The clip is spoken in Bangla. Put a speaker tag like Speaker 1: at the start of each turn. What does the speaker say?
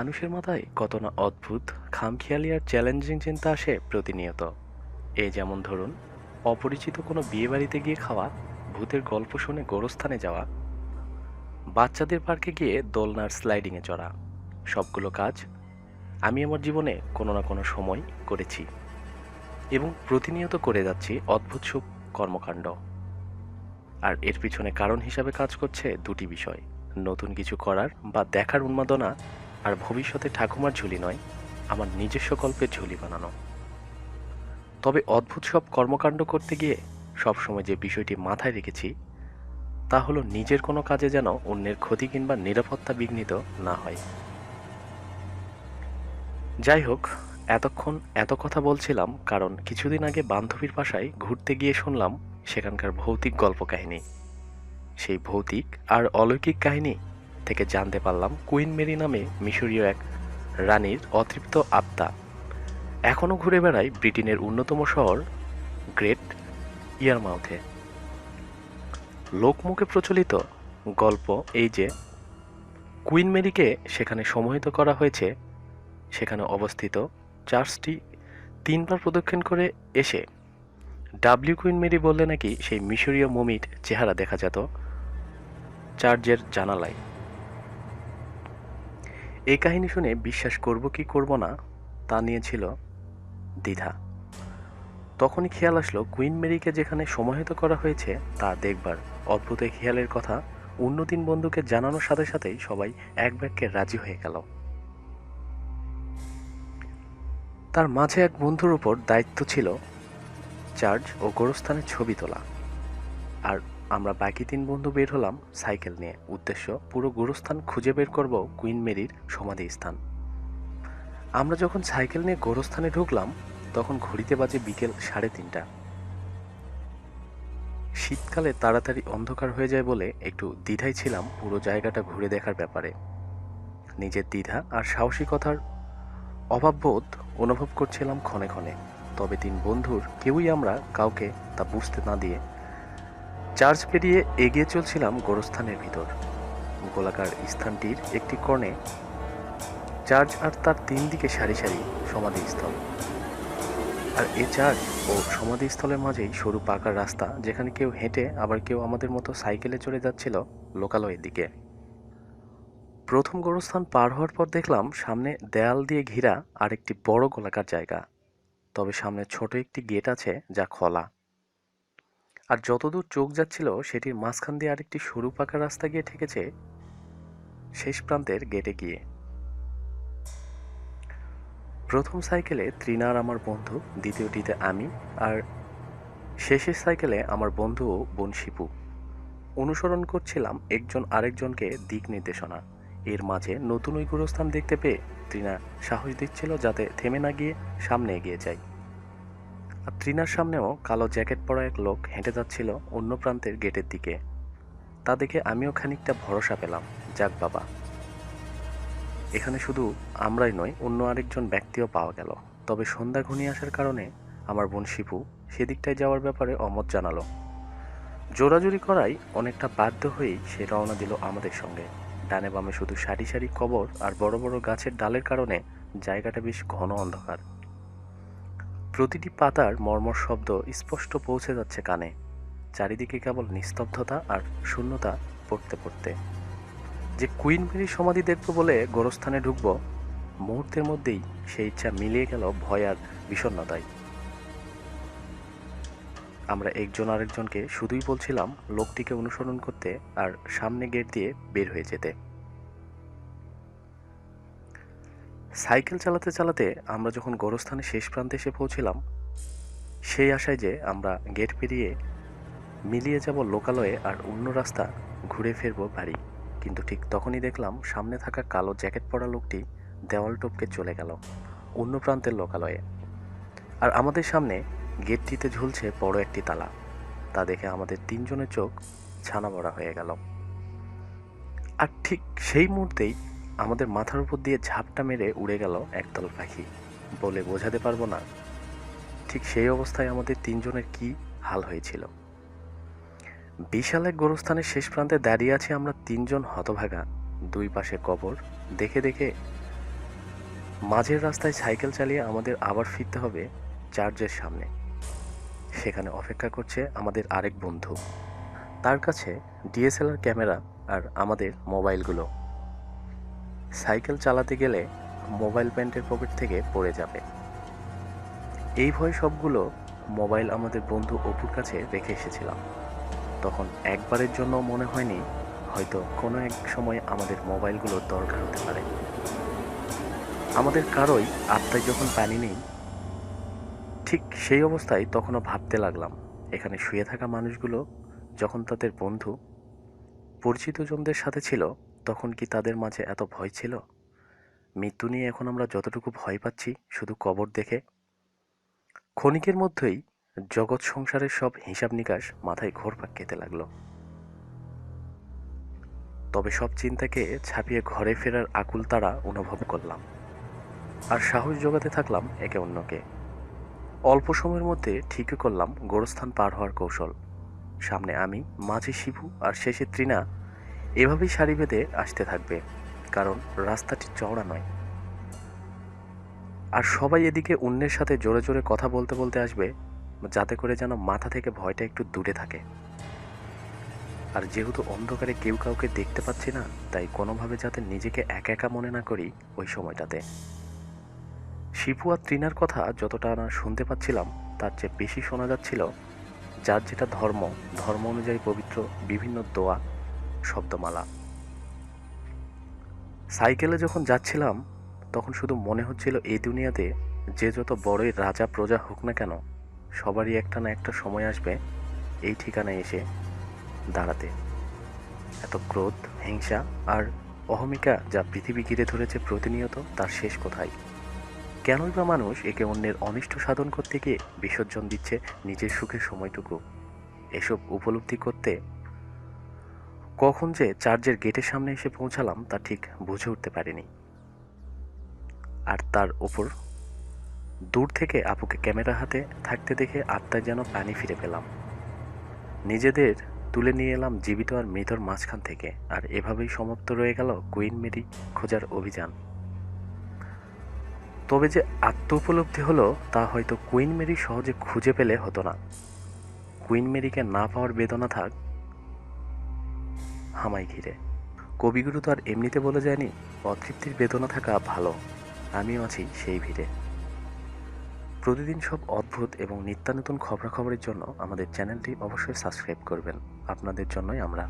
Speaker 1: মানুষের মাথায় কত না অদ্ভুত, খামখেয়ালি আর চ্যালেঞ্জিং চিন্তা আসে প্রতিনিয়ত। এ যেমন ধরুন, অপরিচিত কোনো বিয়েবাড়িতে গিয়ে খাওয়া, ভূতের গল্প শুনে গোরস্থানে যাওয়া, বাচ্চাদের পার্কে গিয়ে দোলনার স্লাইডিংয়ে চড়া, সবগুলো কাজ আমি আমার জীবনে কোনো না কোনো সময় করেছি এবং প্রতিনিয়ত করে যাচ্ছি অদ্ভুত সব কর্মকাণ্ড। আর এর পিছনে কারণ হিসাবে কাজ করছে দুটি বিষয়, নতুন কিছু করার বা দেখার উন্মাদনা আর ভবিষ্যতে ঠাকুমার ঝুলি নয়, আমার নিজস্ব গল্পের ঝুলি বানানো। তবে অদ্ভুত সব কর্মকাণ্ড করতে গিয়ে সবসময় যে বিষয়টি মাথায় রেখেছি, তা হলো নিজের কোনো কাজে যেন অন্যের ক্ষতি কিংবা নিরাপত্তা বিঘ্নিত না হয়। যাই হোক, এতক্ষণ এত কথা বলছিলাম কারণ কিছুদিন আগে বান্ধবীর বাসায় ঘুরতে গিয়ে শুনলাম সেখানকার ভৌতিক গল্প কাহিনী সেই ভৌতিক আর অলৌকিক কাহিনী থেকে জানতে পারলাম কুইন মেরি নামে মিশরীয় এক রানীর অতৃপ্ত আত্মা। এখনও ঘুরে বেড়ায় ব্রিটেনের অন্যতম শহর গ্রেট ইয়ারমাউথে। লোকমুখে প্রচলিত গল্প এই যে, কুইন মেরিকে সেখানে সমাহিত করা হয়েছে। সেখানে অবস্থিত চার্চটি তিনবার প্রদক্ষিণ করে এসে, ডাব্লিউ কুইন মেরি বললে নাকি সেই মিশরীয় মমির চেহারা দেখা যেত চার্চের জানালায়। এই কাহিনী শুনে বিশ্বাস করব কি করব না, তা নিয়েছিল দ্বিধা। তখনই খেয়াল আসলো কুইন মেরিকে যেখানে সমাহিত করা হয়েছে, তা দেখবার। অদ্ভুত এই খেয়ালের কথা অন্য তিন বন্ধুকে জানানোর সাথে সাথেই সবাই এক ব্যাগকে রাজি হয়ে গেল। তার মাঝে এক বন্ধুর উপর দায়িত্ব ছিল চার্জ ও গোরস্থানের ছবি তোলা। আর আমরা বাকি তিন বন্ধু বের হলাম সাইকেল নিয়ে। উদ্দেশ্য, পুরো গোরস্থান খুঁজে বের করব কুইন মেরির সমাধি স্থান আমরা যখন সাইকেল নিয়ে গোরস্থানে ঢুকলাম, তখন ঘড়িতে বাজে বিকেল সাড়ে তিনটা। শীতকালে তাড়াতাড়ি অন্ধকার হয়ে যায় বলে একটু দ্বিধায় ছিলাম পুরো জায়গাটা ঘুরে দেখার ব্যাপারে। নিজের দ্বিধা আর সাহসিকতার অভাববোধ অনুভব করছিলাম ক্ষণে ক্ষণে। তবে তিন বন্ধুর, কেউই আমরা কাউকে তা বুঝতে না দিয়ে চার্চ পেরিয়ে এগিয়ে চলছিলাম গোরস্থানের ভিতর। গোলাকার স্থানটির একটি কর্ণে চার্চ আর তার তিন দিকে সারি সারি সমাধিস্থল। আর এ চার্চ ও সমাধিস্থলের মাঝেই সরু পাকার রাস্তা যেখানে কেউ হেঁটে আবার কেউ আমাদের মতো সাইকেলে চড়ে যাচ্ছিল লোকালয়ের দিকে। প্রথম গোরস্থান পার হওয়ার পর দেখলাম সামনে দেয়াল দিয়ে ঘিরা আরেকটি বড় গোলাকার জায়গা। তবে সামনে ছোট একটি গেট আছে যা খোলা। আর যতদূর চোখ যাচ্ছিল, সেটির মাঝখান দিয়ে আরেকটি সরু পাকা রাস্তা গিয়ে ঠেকেছে শেষ প্রান্তের গেটে গিয়ে। প্রথম সাইকেলে ত্রিনার আমার বন্ধু, দ্বিতীয়টিতে আমি, আর শেষের সাইকেলে আমার বন্ধু বোন শিপু। অনুসরণ করছিলাম একজন আরেকজনকে দিক নির্দেশনা। এর মাঝে নতুন ওই গুরুস্থান দেখতে পেয়ে ত্রিনা সাহস দিচ্ছিল যাতে থেমে না গিয়ে সামনে এগিয়ে যাই আর ত্রিনার সামনেও কালো জ্যাকেট পরা এক লোক হেঁটে যাচ্ছিল অন্য প্রান্তের গেটের দিকে। তা দেখে আমিও খানিকটা ভরসা পেলাম। যাক বাবা। এখানে শুধু আমরাই নয় অন্য আরেকজন ব্যক্তিও পাওয়া গেল। তবে সন্ধ্যা ঘনিয়ে আসার কারণে আমার বোন শিপু সেদিকটায় যাওয়ার ব্যাপারে অমত জানালো। জোরাজুরি করাই অনেকটা বাধ্য হয়েই সে রওনা দিল আমাদের সঙ্গে। ডানে বামে শুধু সারি সারি কবর আর বড় বড় গাছের ডালের কারণে জায়গাটা বেশ ঘন অন্ধকার। প্রতিটি পাতার মর্মর শব্দ স্পষ্ট পৌঁছে যাচ্ছে কানে, চারিদিকে কেবল নিস্তব্ধতা আর শূন্যতা পড়তে পড়তে। যে কুইন মেরির সমাধি দেখব বলে গোরস্থানে ঢুকব, মুহূর্তের মধ্যেই সেই ইচ্ছা মিলিয়ে গেল ভয় আর বিষণ্ণতায়। আমরা একজন আরেকজনকে শুধুই বলছিলাম লোকটিকে অনুসরণ করতে আর সামনে গেট দিয়ে বের হয়ে যেতে। সাইকেল চালাতে চালাতে আমরা যখন গোরস্থানের শেষ প্রান্তে এসে পৌঁছিলাম, সেই আশায় যে আমরা গেট পেরিয়ে মিলিয়ে যাব লোকালয়ে আর অন্য রাস্তা ঘুরে ফিরবো বাড়ি। কিন্তু ঠিক তখনই দেখলাম সামনে থাকা কালো জ্যাকেট পরা লোকটি দেওয়াল টপকে চলে গেল অন্য প্রান্তের লোকালয়ে। আর আমাদের সামনে গেটটিতে ঝুলছে বড় একটি তালা। তা দেখে আমাদের তিনজনের চোখ ছানা বড়া হয়ে গেল। আর ঠিক সেই মুহূর্তেই আমাদের মাথার উপর দিয়ে ঝাপটা মেরে উড়ে গেল একদল পাখি। বলে বোঝাতে পারব না, ঠিক সেই অবস্থায় আমাদের তিনজনের কি হাল হয়েছিল। বিশাল এক গোরস্থানের শেষ প্রান্তে দাঁড়িয়ে আছি আমরা তিনজন হতভাগা। দুই পাশে কবর, দেখে দেখে মাঝের রাস্তায় সাইকেল চালিয়ে আমাদের আবার ফিরতে হবে চার্চের সামনে। সেখানে অপেক্ষা করছে আমাদের আরেক বন্ধু। তার কাছে ডিএসএলআর ক্যামেরা আর আমাদের মোবাইলগুলো। সাইকেল চালাতে গেলে মোবাইল প্যান্টের পকেট থেকে পড়ে যাবে। এই ভয় সবগুলো মোবাইল আমাদের বন্ধু অপুর কাছে রেখে এসেছিলাম। তখন একবারের জন্য মনে হয়নি হয়তো কোনো এক সময় আমাদের মোবাইলগুলোর দরকার হতে পারে। আমাদের কারোই আত্মায় যখন পানি নেই, ঠিক সেই অবস্থায় তখনও ভাবতে লাগলাম, এখানে শুয়ে থাকা মানুষগুলো যখন তাদের বন্ধু পরিচিতজনদের সাথে ছিল তখন কি তাদের মাঝে এত ভয় ছিল? মৃত্যু নিয়ে এখন আমরা যতটুকু ভয় পাচ্ছি, শুধু কবর দেখে? ক্ষণিকের মধ্যেই জগৎ সংসারের সব হিসাব নিকাশ মাথায় ঘোরপাক খেতে লাগল। তবে সব চিন্তাকে ছাপিয়ে ঘরে ফেরার আকুল তারা অনুভব করলাম। আর সাহস জোগাতে থাকলাম একে অন্যকে। অল্প সময়ের মধ্যে ঠিকই করলাম, গোরস্থান পার হওয়ার কৌশল। সামনে আমি, মাঝে শিবু, আর শেষে তৃণা এভাবেই সারি বেঁধে আসতে থাকবে, কারণ রাস্তাটি চওড়া নয়। আর সবাই এদিকে অন্যের সাথে জোরে জোরে কথা বলতে বলতে আসবে, যাতে করে যেন মাথা থেকে ভয়টা একটু দূরে থাকে। আর যেহেতু অন্ধকারে কেউ কাউকে দেখতে পাচ্ছি না, তাই কোনোভাবে যাতে নিজেকে একা একা মনে না করি ওই সময়টাতে। শিপু আর তৃণার কথা যতটা না শুনতে পাচ্ছিলাম, তার চেয়ে বেশি শোনা যাচ্ছিল, যার যেটা ধর্ম ধর্ম অনুযায়ী পবিত্র বিভিন্ন দোয়া শব্দমালা। সাইকেলে যখন যাচ্ছিলাম, তখন শুধু মনে হচ্ছিল এই দুনিয়াতে যে যত বড়ই রাজা প্রজা হোক না কেন, সবারই একটা না একটা সময় আসবে এই ঠিকানায় এসে দাঁড়াতে। এত ক্রোধ, হিংসা আর অহমিকা যা পৃথিবী ঘিরে ধরেছে প্রতিনিয়ত, তার শেষ কোথায়? কেনই বা মানুষ একে অন্যের অনিষ্ট সাধন করতে গিয়ে বিসর্জন দিচ্ছে নিজের সুখের সময়টুকু? এসব উপলব্ধি করতে কখন যে চার্চের গেটের সামনে এসে পৌঁছালাম তা ঠিক বুঝে উঠতে পারিনি। আর তার ওপর দূর থেকে আপুকে ক্যামেরা হাতে থাকতে দেখে আত্মায় যেন পানি ফিরে পেলাম। নিজেদের তুলে নিয়ে এলাম জীবিত আর মৃতর মাঝখান থেকে, আর এভাবেই সমাপ্ত রয়ে গেল কুইন মেরি খোঁজার অভিযান। তবে যে আত্ম উপলব্ধি হলো তা হয়তো কুইন মেরি সহজে খুঁজে পেলে হতো না। কুইন মেরিকে না পাওয়ার বেদনা থাক হামাই ঘিরে। কবিগুরু তো আর এমনিতে বলে যায়নি, অতৃপ্তির বেদনা থাকা ভালো, আমিও আছি সেই ভিড়ে। প্রতিদিন সব অদ্ভুত এবং নিত্যানতুন খবরাখবরের জন্য আমাদের চ্যানেলটি অবশ্যই সাবস্ক্রাইব করবেন। আপনাদের জন্যই আমরা